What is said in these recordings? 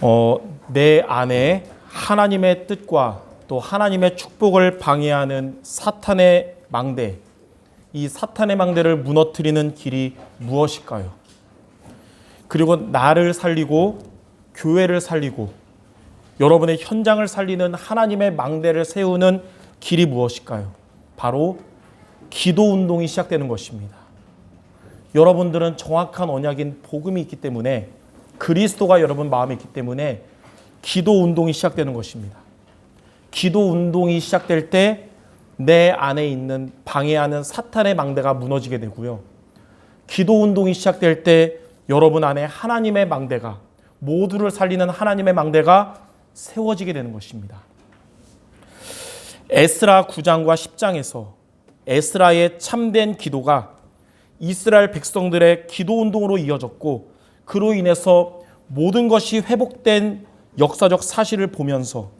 어, 내 안에 하나님의 뜻과 또 하나님의 축복을 방해하는 사탄의 망대, 이 사탄의 망대를 무너뜨리는 길이 무엇일까요? 그리고 나를 살리고 교회를 살리고 여러분의 현장을 살리는 하나님의 망대를 세우는 길이 무엇일까요? 바로 기도 운동이 시작되는 것입니다. 여러분들은 정확한 언약인 복음이 있기 때문에 그리스도가 여러분 마음에 있기 때문에 기도 운동이 시작되는 것입니다. 기도 운동이 시작될 때 내 안에 있는 방해하는 사탄의 망대가 무너지게 되고요. 기도 운동이 시작될 때 여러분 안에 하나님의 망대가 모두를 살리는 하나님의 망대가 세워지게 되는 것입니다. 에스라 9장과 10장에서 에스라의 참된 기도가 이스라엘 백성들의 기도 운동으로 이어졌고 그로 인해서 모든 것이 회복된 역사적 사실을 보면서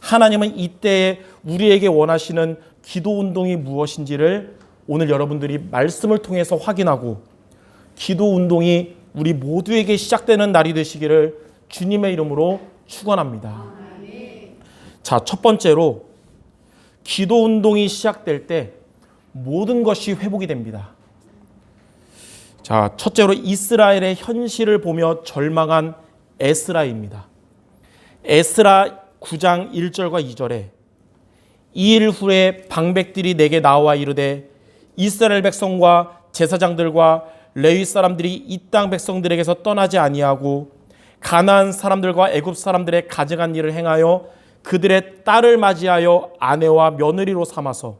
하나님은 이때에 우리에게 원하시는 기도 운동이 무엇인지를 오늘 여러분들이 말씀을 통해서 확인하고 기도 운동이 우리 모두에게 시작되는 날이 되시기를 주님의 이름으로 축원합니다. 자, 첫 번째로 기도 운동이 시작될 때 모든 것이 회복이 됩니다. 자, 첫째로 이스라엘의 현실을 보며 절망한 에스라입니다. 에스라 9장 1절과 2절에 이 일 후에 방백들이 내게 나와 이르되 이스라엘 백성과 제사장들과 레위 사람들이 이 땅 백성들에게서 떠나지 아니하고 가나안 사람들과 애굽 사람들의 가증한 일을 행하여 그들의 딸을 맞이하여 아내와 며느리로 삼아서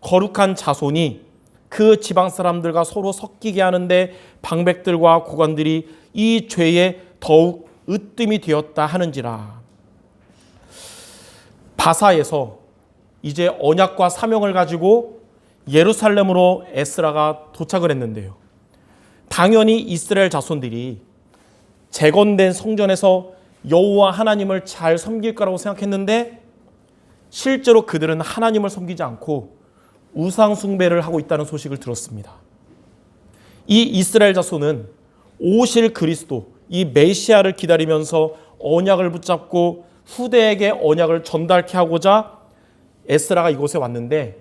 거룩한 자손이 그 지방 사람들과 서로 섞이게 하는데 방백들과 고관들이 이 죄에 더욱 으뜸이 되었다 하는지라. 바사에서 이제 언약과 사명을 가지고 예루살렘으로 에스라가 도착을 했는데요. 당연히 이스라엘 자손들이 재건된 성전에서 여호와 하나님을 잘 섬길 거라고 생각했는데 실제로 그들은 하나님을 섬기지 않고 우상 숭배를 하고 있다는 소식을 들었습니다. 이 이스라엘 자손은 오실 그리스도, 이 메시아를 기다리면서 언약을 붙잡고 후대에게 언약을 전달케 하고자 에스라가 이곳에 왔는데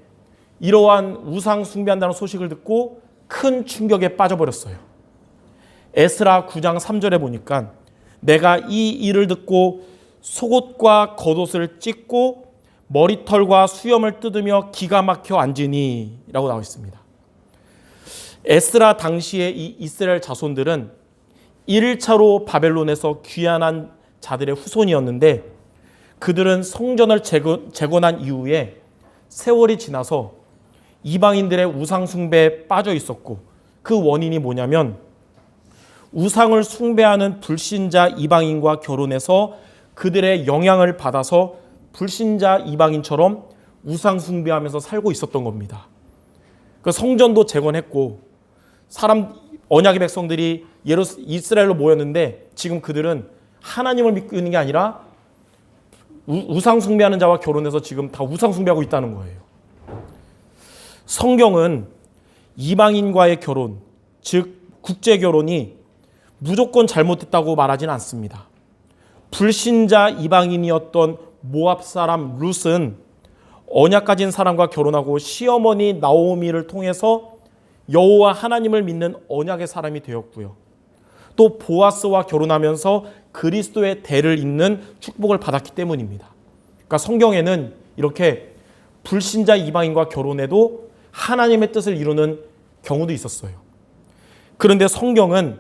이러한 우상 숭배한다는 소식을 듣고 큰 충격에 빠져버렸어요. 에스라 9장 3절에 보니까 내가 이 일을 듣고 속옷과 겉옷을 찢고 머리털과 수염을 뜯으며 기가 막혀 앉으니 라고 나와 있습니다. 에스라 당시에 이 이스라엘 자손들은 1차로 바벨론에서 귀환한 자들의 후손이었는데 그들은 성전을 재건한 이후에 세월이 지나서 이방인들의 우상 숭배에 빠져 있었고 그 원인이 뭐냐면 우상을 숭배하는 불신자 이방인과 결혼해서 그들의 영향을 받아서 불신자 이방인처럼 우상 숭배하면서 살고 있었던 겁니다. 그 성전도 재건했고 사람 언약의 백성들이 예루 이스라엘로 모였는데 지금 그들은 하나님을 믿고 있는 게 아니라 우상 숭배하는 자와 결혼해서 지금 다 우상 숭배하고 있다는 거예요. 성경은 이방인과의 결혼, 즉 국제 결혼이 무조건 잘못됐다고 말하지는 않습니다. 불신자 이방인이었던 모압 사람 룻은 언약 가진 사람과 결혼하고 시어머니 나오미를 통해서 여호와 하나님을 믿는 언약의 사람이 되었고요. 또 보아스와 결혼하면서 그리스도의 대를 잇는 축복을 받았기 때문입니다. 그러니까 성경에는 이렇게 불신자 이방인과 결혼해도 하나님의 뜻을 이루는 경우도 있었어요. 그런데 성경은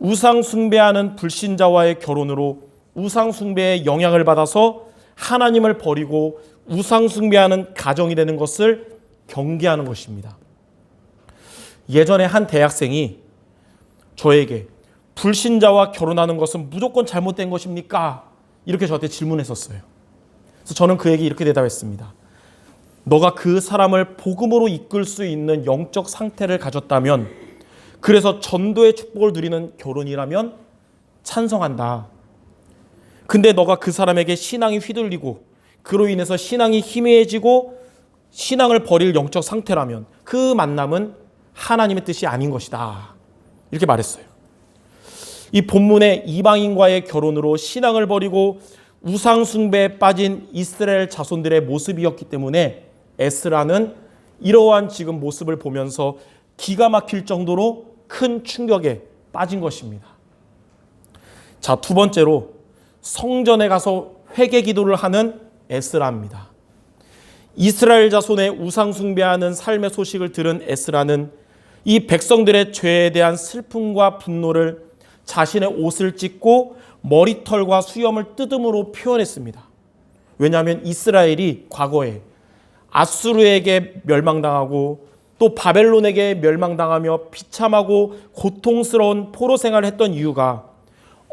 우상 숭배하는 불신자와의 결혼으로 우상 숭배의 영향을 받아서 하나님을 버리고 우상 숭배하는 가정이 되는 것을 경계하는 것입니다. 예전에 한 대학생이 저에게 불신자와 결혼하는 것은 무조건 잘못된 것입니까? 이렇게 저한테 질문했었어요. 그래서 저는 그에게 이렇게 대답했습니다. 너가 그 사람을 복음으로 이끌 수 있는 영적 상태를 가졌다면 그래서 전도의 축복을 누리는 결혼이라면 찬성한다. 근데 너가 그 사람에게 신앙이 휘둘리고 그로 인해서 신앙이 희미해지고 신앙을 버릴 영적 상태라면 그 만남은 하나님의 뜻이 아닌 것이다. 이렇게 말했어요. 이 본문의 이방인과의 결혼으로 신앙을 버리고 우상 숭배에 빠진 이스라엘 자손들의 모습이었기 때문에 에스라는 이러한 지금 모습을 보면서 기가 막힐 정도로 큰 충격에 빠진 것입니다. 자, 두 번째로 성전에 가서 회개 기도를 하는 에스라입니다. 이스라엘 자손의 우상 숭배하는 삶의 소식을 들은 에스라는 이 백성들의 죄에 대한 슬픔과 분노를 자신의 옷을 찢고 머리털과 수염을 뜯음으로 표현했습니다. 왜냐하면 이스라엘이 과거에 아수르에게 멸망당하고 또 바벨론에게 멸망당하며 비참하고 고통스러운 포로 생활을 했던 이유가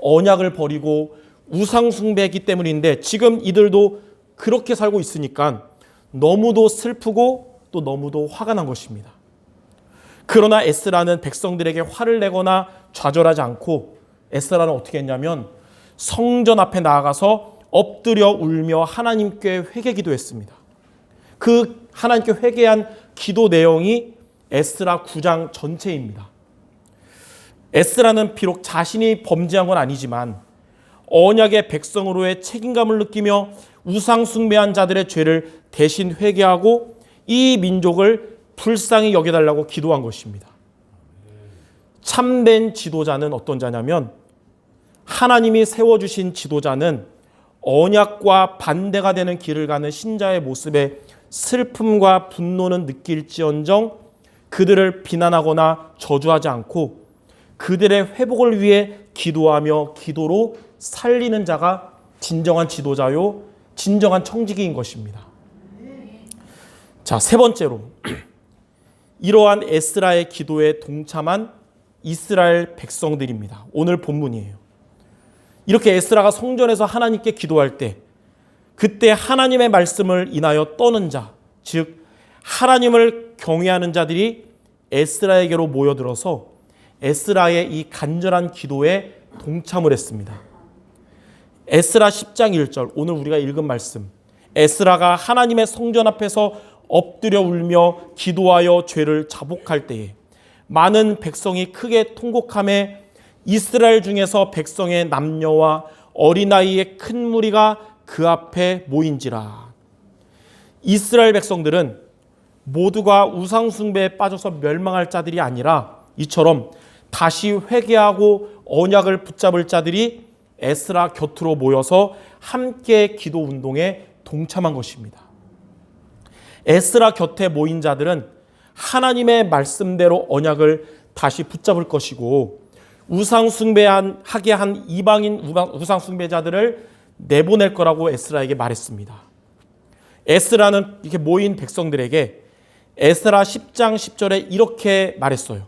언약을 버리고 우상 숭배했기 때문인데 지금 이들도 그렇게 살고 있으니까 너무도 슬프고 또 너무도 화가 난 것입니다. 그러나 에스라는 백성들에게 화를 내거나 좌절하지 않고 에스라는 어떻게 했냐면 성전 앞에 나아가서 엎드려 울며 하나님께 회개 기도했습니다. 그 하나님께 회개한 기도 내용이 에스라 9장 전체입니다. 에스라는 비록 자신이 범죄한 건 아니지만 언약의 백성으로의 책임감을 느끼며 우상 숭배한 자들의 죄를 대신 회개하고 이 민족을 불쌍히 여겨달라고 기도한 것입니다. 참된 지도자는 어떤 자냐면 하나님이 세워주신 지도자는 언약과 반대가 되는 길을 가는 신자의 모습에 슬픔과 분노는 느낄지언정 그들을 비난하거나 저주하지 않고 그들의 회복을 위해 기도하며 기도로 살리는 자가 진정한 지도자요, 진정한 청지기인 것입니다. 자, 세 번째로 이러한 에스라의 기도에 동참한 이스라엘 백성들입니다. 오늘 본문이에요. 이렇게 에스라가 성전에서 하나님께 기도할 때 그때 하나님의 말씀을 인하여 떠는 자, 즉 하나님을 경외하는 자들이 에스라에게로 모여들어서 에스라의 이 간절한 기도에 동참을 했습니다. 에스라 10장 1절 오늘 우리가 읽은 말씀. 에스라가 하나님의 성전 앞에서 엎드려 울며 기도하여 죄를 자복할 때에 많은 백성이 크게 통곡함에 이스라엘 중에서 백성의 남녀와 어린아이의 큰 무리가 그 앞에 모인지라. 이스라엘 백성들은 모두가 우상숭배에 빠져서 멸망할 자들이 아니라 이처럼 다시 회개하고 언약을 붙잡을 자들이 에스라 곁으로 모여서 함께 기도 운동에 동참한 것입니다. 에스라 곁에 모인 자들은 하나님의 말씀대로 언약을 다시 붙잡을 것이고 우상 숭배한 하게 한 이방인 우상 숭배자들을 내보낼 거라고 에스라에게 말했습니다. 에스라는 이렇게 모인 백성들에게 에스라 10장 10절에 이렇게 말했어요.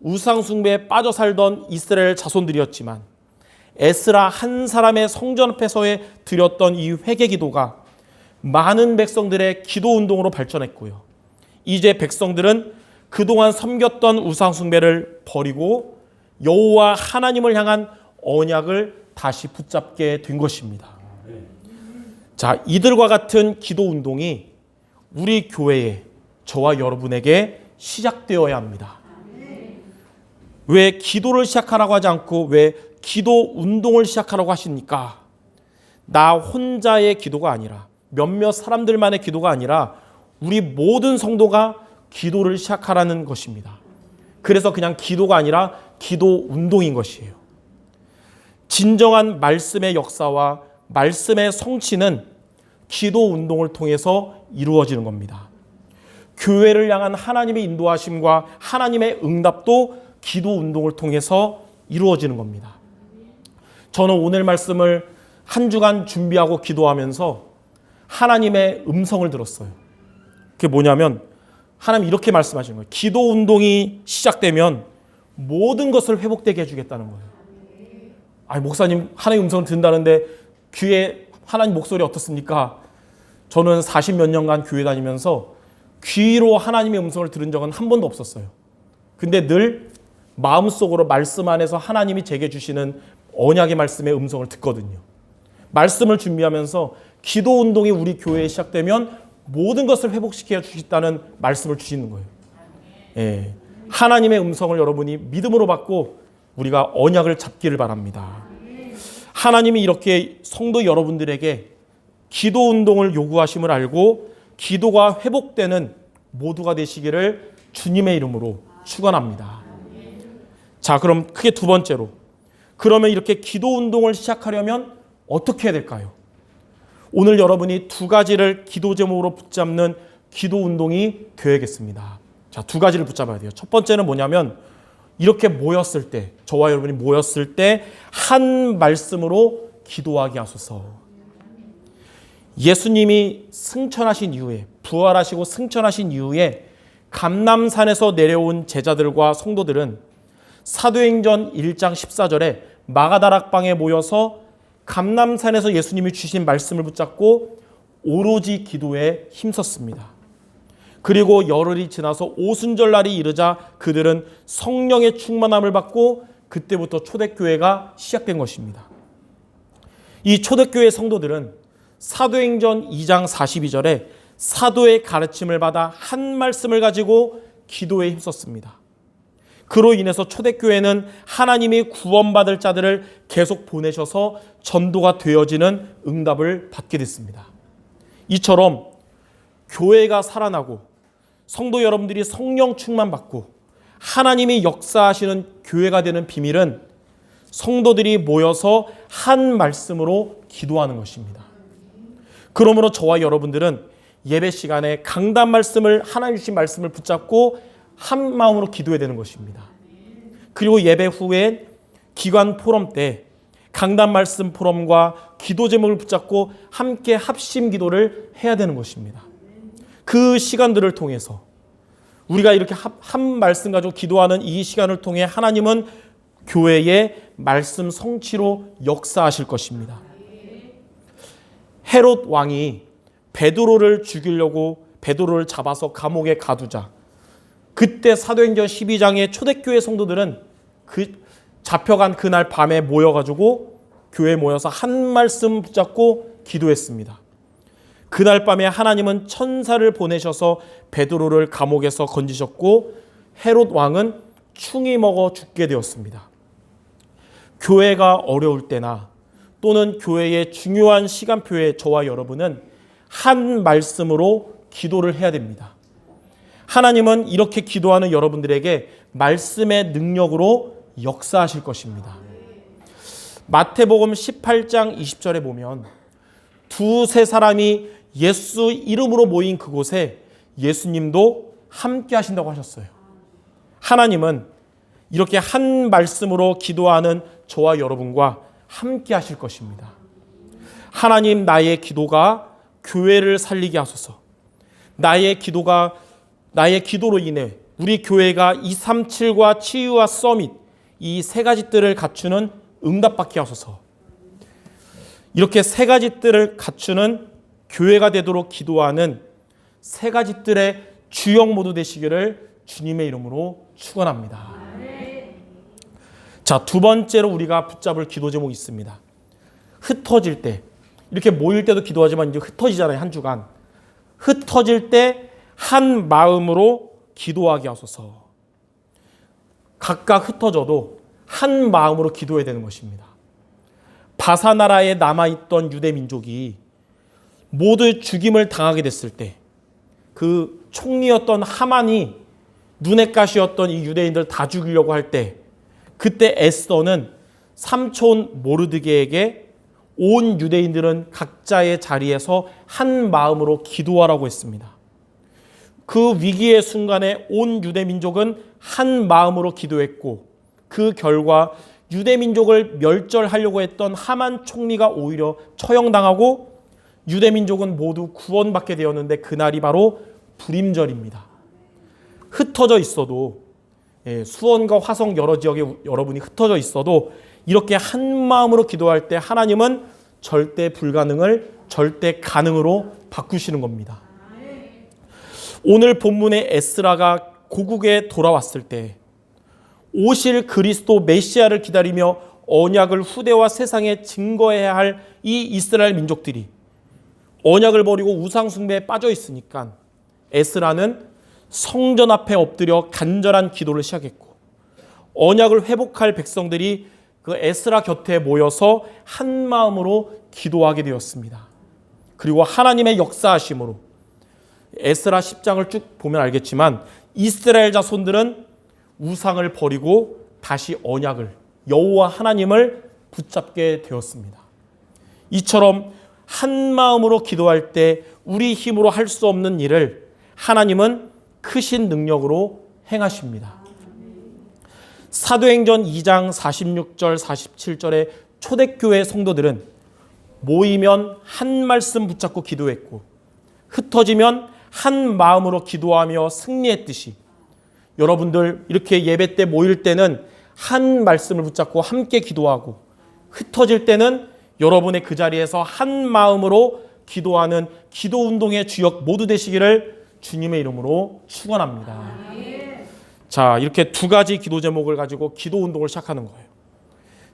우상 숭배에 빠져 살던 이스라엘 자손들이었지만 에스라 한 사람의 성전 앞에서의 드렸던 이 회개 기도가 많은 백성들의 기도 운동으로 발전했고요. 이제 백성들은 그동안 섬겼던 우상 숭배를 버리고 여호와 하나님을 향한 언약을 다시 붙잡게 된 것입니다. 자, 이들과 같은 기도 운동이 우리 교회에 저와 여러분에게 시작되어야 합니다. 왜 기도를 시작하라고 하지 않고 왜 기도 운동을 시작하라고 하십니까? 나 혼자의 기도가 아니라 몇몇 사람들만의 기도가 아니라 우리 모든 성도가 기도를 시작하라는 것입니다. 그래서 그냥 기도가 아니라 기도 운동인 것이에요. 진정한 말씀의 역사와 말씀의 성취는 기도 운동을 통해서 이루어지는 겁니다. 교회를 향한 하나님의 인도하심과 하나님의 응답도 기도 운동을 통해서 이루어지는 겁니다. 저는 오늘 말씀을 한 주간 준비하고 기도하면서 하나님의 음성을 들었어요. 그게 뭐냐면 하나님 이렇게 말씀하시는 거예요. 기도 운동이 시작되면 모든 것을 회복되게 해주겠다는 거예요. 아니 목사님 하나님 음성을 듣는다는데 귀에 하나님 목소리 어떻습니까? 저는 40몇 년간 교회 다니면서 귀로 하나님의 음성을 들은 적은 한 번도 없었어요. 근데 늘 마음속으로 말씀 안에서 하나님이 제게 주시는 언약의 말씀의 음성을 듣거든요. 말씀을 준비하면서 기도 운동이 우리 교회에 시작되면 모든 것을 회복시켜 주시다는 말씀을 주시는 거예요. 예. 하나님의 음성을 여러분이 믿음으로 받고 우리가 언약을 잡기를 바랍니다. 하나님이 이렇게 성도 여러분들에게 기도 운동을 요구하심을 알고 기도가 회복되는 모두가 되시기를 주님의 이름으로 축원합니다. 자, 그럼 크게 두 번째로 그러면 이렇게 기도 운동을 시작하려면 어떻게 해야 될까요? 오늘 여러분이 두 가지를 기도 제목으로 붙잡는 기도 운동이 되어야겠습니다. 자, 두 가지를 붙잡아야 돼요. 첫 번째는 뭐냐면 이렇게 모였을 때, 저와 여러분이 모였을 때 한 말씀으로 기도하게 하소서. 예수님이 승천하신 이후에, 부활하시고 승천하신 이후에 감남산에서 내려온 제자들과 성도들은 사도행전 1장 14절에 마가다락방에 모여서 감남산에서 예수님이 주신 말씀을 붙잡고 오로지 기도에 힘썼습니다. 그리고 열흘이 지나서 오순절 날이 이르자 그들은 성령의 충만함을 받고 그때부터 초대교회가 시작된 것입니다. 이 초대교회 성도들은 사도행전 2장 42절에 사도의 가르침을 받아 한 말씀을 가지고 기도에 힘썼습니다. 그로 인해서 초대교회는 하나님이 구원받을 자들을 계속 보내셔서 전도가 되어지는 응답을 받게 됐습니다. 이처럼 교회가 살아나고 성도 여러분들이 성령 충만 받고 하나님이 역사하시는 교회가 되는 비밀은 성도들이 모여서 한 말씀으로 기도하는 것입니다. 그러므로 저와 여러분들은 예배 시간에 강단 말씀을 하나님 주신 말씀을 붙잡고 한 마음으로 기도해야 되는 것입니다. 그리고 예배 후에 기관 포럼 때 강단 말씀 포럼과 기도 제목을 붙잡고 함께 합심 기도를 해야 되는 것입니다. 그 시간들을 통해서 우리가 이렇게 한 말씀 가지고 기도하는 이 시간을 통해 하나님은 교회의 말씀 성취로 역사하실 것입니다. 헤롯 왕이 베드로를 죽이려고 베드로를 잡아서 감옥에 가두자 그때 사도행전 12장의 초대교회 성도들은 그 잡혀간 그날 밤에 모여가지고 교회 모여서 한 말씀 붙잡고 기도했습니다. 그날 밤에 하나님은 천사를 보내셔서 베드로를 감옥에서 건지셨고 헤롯 왕은 충이 먹어 죽게 되었습니다. 교회가 어려울 때나 또는 교회의 중요한 시간표에 저와 여러분은 한 말씀으로 기도를 해야 됩니다. 하나님은 이렇게 기도하는 여러분들에게 말씀의 능력으로 역사하실 것입니다. 마태복음 18장 20절에 보면 두세 사람이 예수 이름으로 모인 그곳에 예수님도 함께 하신다고 하셨어요. 하나님은 이렇게 한 말씀으로 기도하는 저와 여러분과 함께 하실 것입니다. 하나님 나의 기도가 교회를 살리게 하소서. 나의 기도가 나의 기도로 인해 우리 교회가 237과 치유와 서밋 이 세 가지 뜰을 갖추는 응답받게 하소서. 이렇게 세 가지 뜰을 갖추는 교회가 되도록 기도하는 세 가지 뜰의 주역 모두 되시기를 주님의 이름으로 축원합니다. 자, 두 번째로 우리가 붙잡을 기도 제목이 있습니다. 흩어질 때 이렇게 모일 때도 기도하지만 이제 흩어지잖아요, 한 주간. 흩어질 때 한 마음으로 기도하게 하소서. 각각 흩어져도 한 마음으로 기도해야 되는 것입니다. 바사 나라에 남아 있던 유대 민족이 모두 죽임을 당하게 됐을 때 그 총리였던 하만이 눈의 가시였던 이 유대인들 다 죽이려고 할 때 그때 에스더는 삼촌 모르드게에게 온 유대인들은 각자의 자리에서 한 마음으로 기도하라고 했습니다. 그 위기의 순간에 온 유대 민족은 한 마음으로 기도했고 그 결과 유대 민족을 멸절하려고 했던 하만 총리가 오히려 처형당하고 유대 민족은 모두 구원받게 되었는데 그날이 바로 불임절입니다. 흩어져 있어도 예, 수원과 화성 여러 지역에 여러분이 흩어져 있어도 이렇게 한 마음으로 기도할 때 하나님은 절대 불가능을 절대 가능으로 바꾸시는 겁니다. 오늘 본문의 에스라가 고국에 돌아왔을 때 오실 그리스도 메시아를 기다리며 언약을 후대와 세상에 증거해야 할 이 이스라엘 민족들이 언약을 버리고 우상 숭배에 빠져 있으니까 에스라는 성전 앞에 엎드려 간절한 기도를 시작했고 언약을 회복할 백성들이 그 에스라 곁에 모여서 한 마음으로 기도하게 되었습니다. 그리고 하나님의 역사하심으로 에스라 10장을 쭉 보면 알겠지만 이스라엘 자손들은 우상을 버리고 다시 언약을 여호와 하나님을 붙잡게 되었습니다. 이처럼 한 마음으로 기도할 때 우리 힘으로 할 수 없는 일을 하나님은 크신 능력으로 행하십니다. 사도행전 2장 46절 47절의 초대교회 성도들은 모이면 한 말씀 붙잡고 기도했고 흩어지면 한 마음으로 기도하며 승리했듯이 여러분들 이렇게 예배 때 모일 때는 한 말씀을 붙잡고 함께 기도하고 흩어질 때는 여러분의 그 자리에서 한 마음으로 기도하는 기도 운동의 주역 모두 되시기를 주님의 이름으로 축원합니다. 자, 이렇게 두 가지 기도 제목을 가지고 기도 운동을 시작하는 거예요.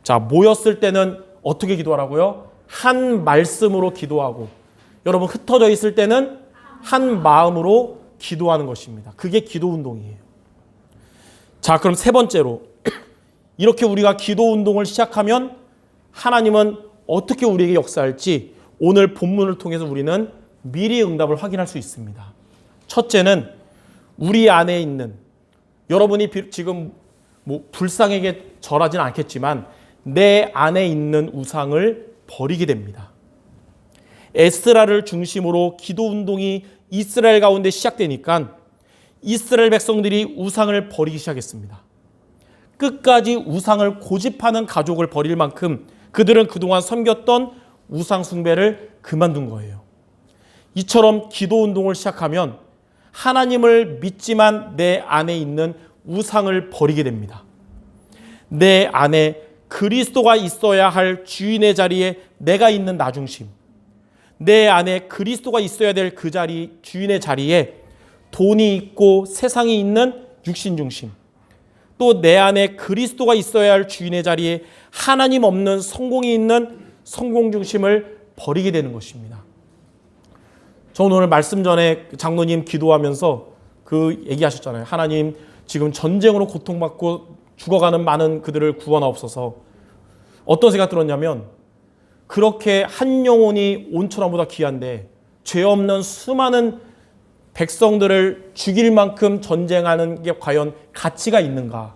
자, 모였을 때는 어떻게 기도하라고요? 한 말씀으로 기도하고 여러분 흩어져 있을 때는 한 마음으로 기도하는 것입니다. 그게 기도 운동이에요. 자, 그럼 세 번째로 이렇게 우리가 기도 운동을 시작하면 하나님은 어떻게 우리에게 역사할지 오늘 본문을 통해서 우리는 미리 응답을 확인할 수 있습니다. 첫째는 우리 안에 있는 여러분이 지금 뭐 불쌍하게 절하진 않겠지만 내 안에 있는 우상을 버리게 됩니다. 에스라를 중심으로 기도 운동이 이스라엘 가운데 시작되니까 이스라엘 백성들이 우상을 버리기 시작했습니다. 끝까지 우상을 고집하는 가족을 버릴 만큼 그들은 그동안 섬겼던 우상 숭배를 그만둔 거예요. 이처럼 기도 운동을 시작하면 하나님을 믿지만 내 안에 있는 우상을 버리게 됩니다. 내 안에 그리스도가 있어야 할 주인의 자리에 내가 있는 나 중심. 내 안에 그리스도가 있어야 될 그 자리, 주인의 자리에 돈이 있고 세상이 있는 육신 중심. 또 내 안에 그리스도가 있어야 할 주인의 자리에 하나님 없는 성공이 있는 성공 중심을 버리게 되는 것입니다. 저는 오늘 말씀 전에 장로님 기도하면서 그 얘기하셨잖아요. 하나님 지금 전쟁으로 고통받고 죽어가는 많은 그들을 구원하옵소서. 어떤 생각 들었냐면 그렇게 한 영혼이 온천하보다 귀한데 죄 없는 수많은 백성들을 죽일 만큼 전쟁하는 게 과연 가치가 있는가?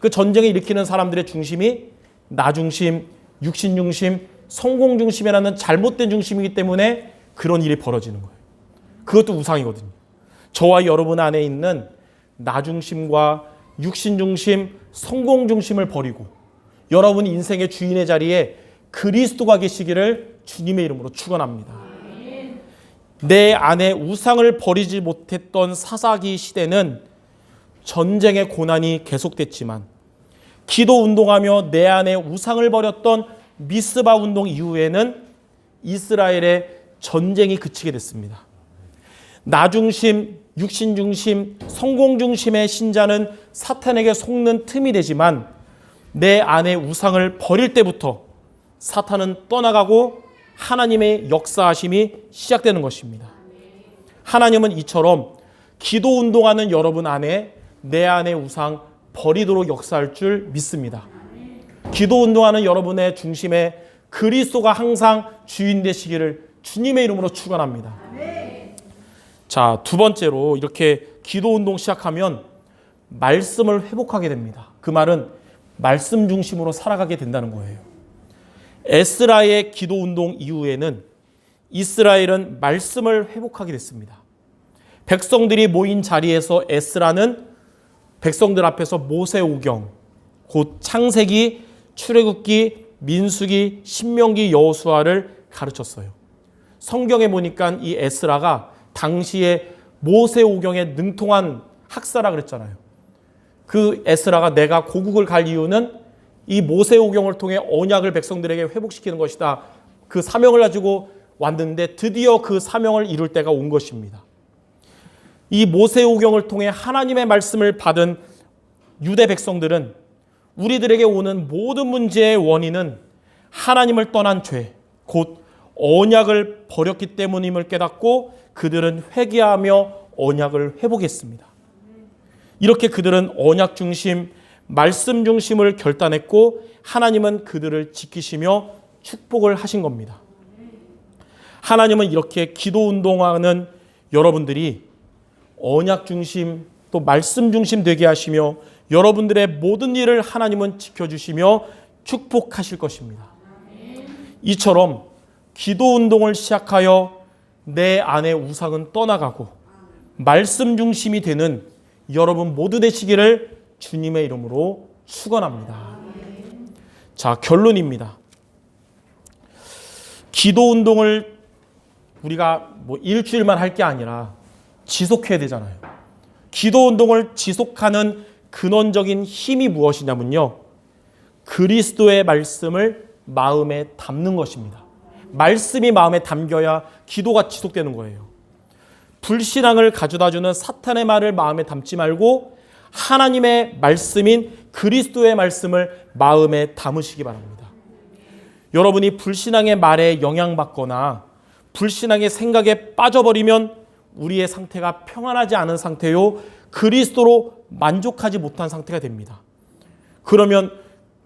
그 전쟁을 일으키는 사람들의 중심이 나 중심, 육신 중심, 성공 중심이라는 잘못된 중심이기 때문에 그런 일이 벌어지는 거예요. 그것도 우상이거든요. 저와 여러분 안에 있는 나 중심과 육신 중심, 성공 중심을 버리고 여러분 인생의 주인의 자리에 그리스도가 계시기를 주님의 이름으로 축원합니다. 내 안에 우상을 버리지 못했던 사사기 시대는 전쟁의 고난이 계속됐지만 기도 운동하며 내 안에 우상을 버렸던 미스바 운동 이후에는 이스라엘의 전쟁이 그치게 됐습니다. 나 중심, 육신 중심, 성공 중심의 신자는 사탄에게 속는 틈이 되지만 내 안에 우상을 버릴 때부터 사탄은 떠나가고 하나님의 역사하심이 시작되는 것입니다. 하나님은 이처럼 기도 운동하는 여러분 안에 내 안에 우상 버리도록 역사할 줄 믿습니다. 기도 운동하는 여러분의 중심에 그리스도가 항상 주인 되시기를 주님의 이름으로 축원합니다. 자, 두 번째로 이렇게 기도 운동 시작하면 말씀을 회복하게 됩니다. 그 말은 말씀 중심으로 살아가게 된다는 거예요. 에스라의 기도 운동 이후에는 이스라엘은 말씀을 회복하게 됐습니다. 백성들이 모인 자리에서 에스라는 백성들 앞에서 모세오경, 곧 창세기, 출애굽기, 민수기, 신명기, 여호수아를 가르쳤어요. 성경에 보니까 이 에스라가 당시에 모세오경에 능통한 학사라 그랬잖아요. 그 에스라가 내가 고국을 갈 이유는 이 모세오경을 통해 언약을 백성들에게 회복시키는 것이다. 그 사명을 가지고 왔는데 드디어 그 사명을 이룰 때가 온 것입니다. 이 모세오경을 통해 하나님의 말씀을 받은 유대 백성들은 우리들에게 오는 모든 문제의 원인은 하나님을 떠난 죄, 곧 언약을 버렸기 때문임을 깨닫고 그들은 회개하며 언약을 회복했습니다. 이렇게 그들은 언약 중심, 말씀 중심을 결단했고 하나님은 그들을 지키시며 축복을 하신 겁니다. 하나님은 이렇게 기도 운동하는 여러분들이 언약 중심 또 말씀 중심 되게 하시며 여러분들의 모든 일을 하나님은 지켜주시며 축복하실 것입니다. 이처럼 기도 운동을 시작하여 내 안의 우상은 떠나가고 말씀 중심이 되는 여러분 모두 되시기를 주님의 이름으로 축원합니다. 자, 결론입니다. 기도 운동을 우리가 뭐 일주일만 할 게 아니라 지속해야 되잖아요. 기도 운동을 지속하는 근원적인 힘이 무엇이냐면요. 그리스도의 말씀을 마음에 담는 것입니다. 말씀이 마음에 담겨야 기도가 지속되는 거예요. 불신앙을 가져다 주는 사탄의 말을 마음에 담지 말고 하나님의 말씀인 그리스도의 말씀을 마음에 담으시기 바랍니다. 여러분이 불신앙의 말에 영향받거나 불신앙의 생각에 빠져버리면 우리의 상태가 평안하지 않은 상태요. 그리스도로 만족하지 못한 상태가 됩니다. 그러면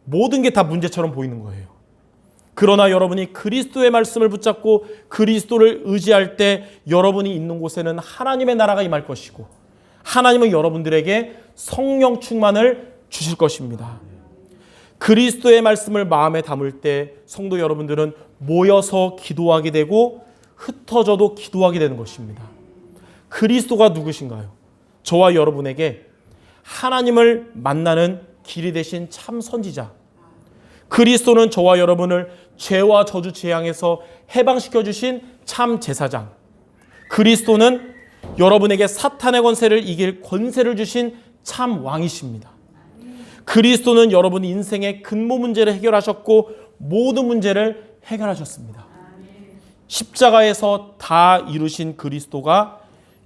모든 게 다 문제처럼 보이는 거예요. 그러나 여러분이 그리스도의 말씀을 붙잡고 그리스도를 의지할 때 여러분이 있는 곳에는 하나님의 나라가 임할 것이고 하나님은 여러분들에게 성령 충만을 주실 것입니다. 그리스도의 말씀을 마음에 담을 때 성도 여러분들은 모여서 기도하게 되고 흩어져도 기도하게 되는 것입니다. 그리스도가 누구신가요? 저와 여러분에게 하나님을 만나는 길이 되신 참 선지자. 그리스도는 저와 여러분을 죄와 저주 재앙에서 해방시켜 주신 참 제사장. 그리스도는 여러분에게 사탄의 권세를 이길 권세를 주신 참 왕이십니다. 그리스도는 여러분 인생의 근본 문제를 해결하셨고 모든 문제를 해결하셨습니다. 십자가에서 다 이루신 그리스도가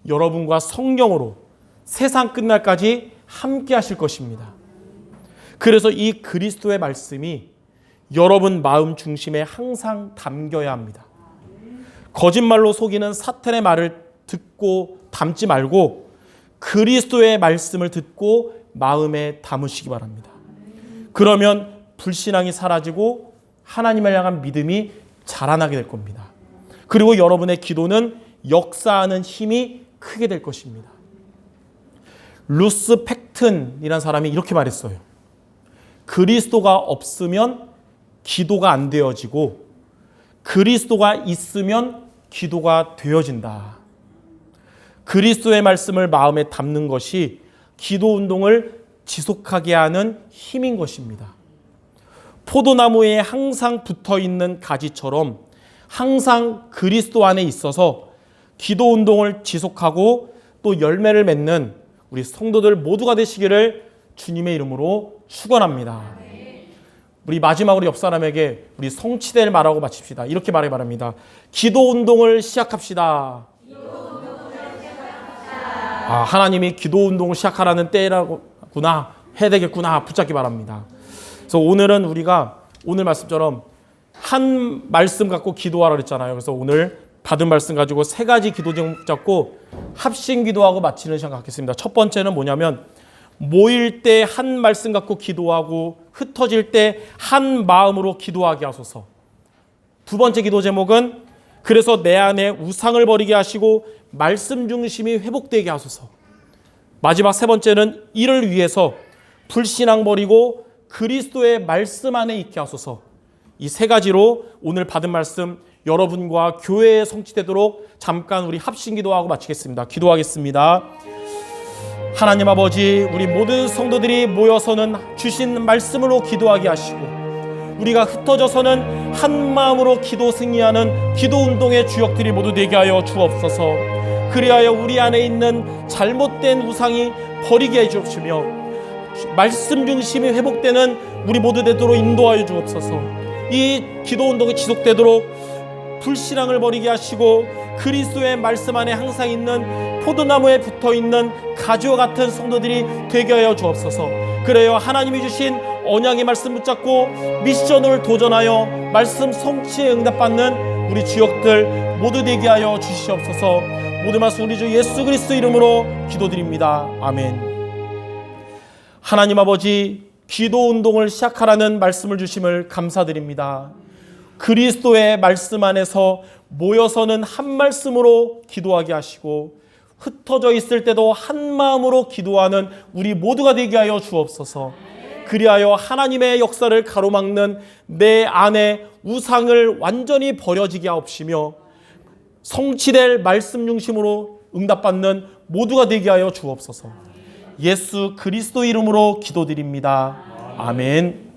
여러분과 성령으로 세상 끝날까지 함께 하실 것입니다. 그래서 이 그리스도의 말씀이 여러분 마음 중심에 항상 담겨야 합니다. 거짓말로 속이는 사탄의 말을 듣고 담지 말고 그리스도의 말씀을 듣고 마음에 담으시기 바랍니다. 그러면 불신앙이 사라지고 하나님을 향한 믿음이 자라나게 될 겁니다. 그리고 여러분의 기도는 역사하는 힘이 크게 될 것입니다. 루스 팩튼이라는 사람이 이렇게 말했어요. 그리스도가 없으면 기도가 안 되어지고 그리스도가 있으면 기도가 되어진다. 그리스도의 말씀을 마음에 담는 것이 기도 운동을 지속하게 하는 힘인 것입니다. 포도나무에 항상 붙어 있는 가지처럼 항상 그리스도 안에 있어서 기도 운동을 지속하고 또 열매를 맺는 우리 성도들 모두가 되시기를 주님의 이름으로 축원합니다. 우리 마지막으로 옆 사람에게 우리 성취될 말하고 마칩시다. 이렇게 말해 바랍니다. 기도 운동을 시작합시다. 아, 하나님이 기도 운동을 시작하라는 때라구나 해야 되겠구나 붙잡기 바랍니다. 그래서 오늘은 우리가 오늘 말씀처럼 한 말씀 갖고 기도하라 그랬잖아요. 그래서 오늘 받은 말씀 가지고 세 가지 기도 제목 잡고 합심 기도하고 마치는 시간 갖겠습니다. 첫 번째는 뭐냐면 모일 때 한 말씀 갖고 기도하고 흩어질 때 한 마음으로 기도하게 하소서. 두 번째 기도 제목은 그래서 내 안에 우상을 버리게 하시고 말씀 중심이 회복되게 하소서. 마지막 세 번째는 이를 위해서 불신앙 버리고 그리스도의 말씀 안에 있게 하소서. 이 세 가지로 오늘 받은 말씀 여러분과 교회에 성취되도록 잠깐 우리 합심 기도하고 마치겠습니다. 기도하겠습니다. 하나님 아버지, 우리 모든 성도들이 모여서는 주신 말씀으로 기도하게 하시고, 우리가 흩어져서는 한 마음으로 기도 승리하는 기도 운동의 주역들이 모두 되게 하여 주옵소서. 그리하여 우리 안에 있는 잘못된 우상이 버리게 해 주옵시며, 말씀 중심이 회복되는 우리 모두 되도록 인도하여 주옵소서. 이 기도 운동이 지속되도록 불신앙을 버리게 하시고 그리스도의 말씀 안에 항상 있는 포도나무에 붙어 있는 가지와 같은 성도들이 되게 하여 주옵소서. 그래요 하나님이 주신 언약의 말씀 붙잡고 미션을 도전하여 말씀 성취에 응답받는 우리 주역들 모두 되게 하여 주시옵소서. 모든 말씀 우리 주 예수 그리스도 이름으로 기도드립니다. 아멘. 하나님 아버지 기도 운동을 시작하라는 말씀을 주심을 감사드립니다. 그리스도의 말씀 안에서 모여서는 한 말씀으로 기도하게 하시고 흩어져 있을 때도 한 마음으로 기도하는 우리 모두가 되게 하여 주옵소서. 그리하여 하나님의 역사를 가로막는 내 안에 우상을 완전히 버려지게 하옵시며 성취될 말씀 중심으로 응답받는 모두가 되게 하여 주옵소서. 예수 그리스도 이름으로 기도드립니다. 아멘.